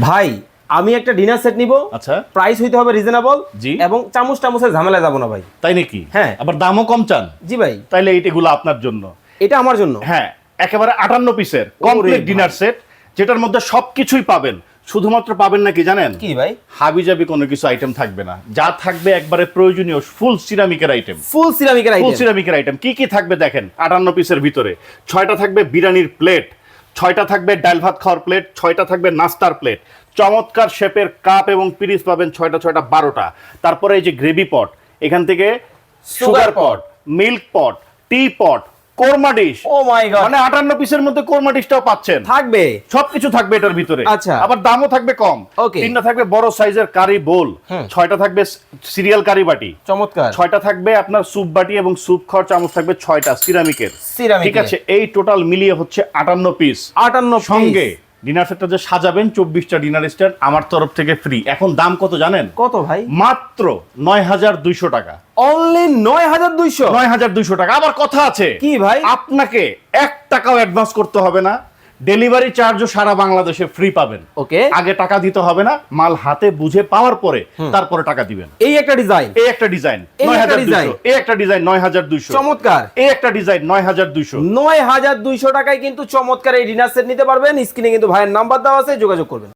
ভাই আমি একটা ডিনার সেট নিব। আচ্ছা। প্রাইস হইতে হবে রিজনেবল জি। এবং চামচ টামচের ঝামেলা যাব না ভাই। তাই নাকি? হ্যাঁ। আবার দামও কম চান। জি ভাই। তাইলে এইগুলো আপনার জন্য। এটা আমার জন্য। হ্যাঁ একেবারে আটান্ন পিসের কমপ্লিট। ডিনার সেট যেটার মধ্যে সবকিছুই পাবেন। শুধুমাত্র পাবেন নাকি জানেন? কি ভাই? হাবিজাবি কোনো কিছু আইটেম থাকবে না। যা থাকবে একবারে প্রয়োজনীয় ফুল সিরামিকের আইটেম ফুল সিরামিকের ফুল আইটেম সিরামিকের আইটেম কি কি থাকবে দেখেন আটান্ন পিসের ভিতরে। ছয়টা থাকবে বিরিয়ানির প্লেট ছয়টা থাকবে ডাল ভাত খাওয়ার প্লেট ছয়টা থাকবে নাস্তার প্লেট চমৎকার শেপের কাপ এবং পিরিস পাবেন ছয়টা ছয়টা বারোটা। তারপরে এই যে গ্রেভি পট এখান থেকে sugar pot milk pot tea pot korma dish. Oh my god মানে আটান্ন পিসের মধ্যে কোরমা ডিশটাও পাচ্ছেন। থাকবে? সবকিছু থাকবে এটার ভিতরে। আচ্ছা। আবার দামও থাকবে কম। তিনটা থাকবে বড় সাইজের কারি বোল। ছয়টা থাকবে সিরিয়াল কারি বাটি। চমৎকার। ছয়টা থাকবে আপনার স্যুপ বাটি এবং স্যুপ খাওয়ার চামচ থাকবে ছয়টা সিরামিকের। সিরামিকের। ঠিক আছে? এই টোটাল মিলিয়ে হচ্ছে আটান্ন পিস। আটান্ন সঙ্গে ডিনার সেটটা যে সাজাবেন চব্বিশটা ডিনার স্ট্যান্ড আমার তরফ থেকে ফ্রি এখন দাম কত জানেন? কত ভাই? মাত্র নয় হাজার দুইশো টাকা। অনলি নয় হাজার দুইশো? নয় হাজার দুইশো টাকা। আবার কথা আছে। কি ভাই? আপনাকে এক টাকাও অ্যাডভান্স করতে হবে না। ডেলিভারি চার্জও সারা বাংলাদেশে ফ্রি পাবেন। ওকে। আগে টাকা দিতে হবে না মাল হাতে বুঝে পাওয়ার পরে তারপরে টাকা দিবেন। এই একটা ডিজাইন। এই একটা ডিজাইন নয় হাজার দুইশো। এই একটা ডিজাইন নয় হাজার দুইশো। চমৎকার। এই একটা ডিজাইন নয় হাজার দুইশো। নয় হাজার দুইশো টাকায় কিন্তু চমৎকার এই ডিনার সেট নিতে পারবেন। স্ক্রিনে কিন্তু ভাইয়ের নাম্বার দেওয়া আছে যোগাযোগ করবেন।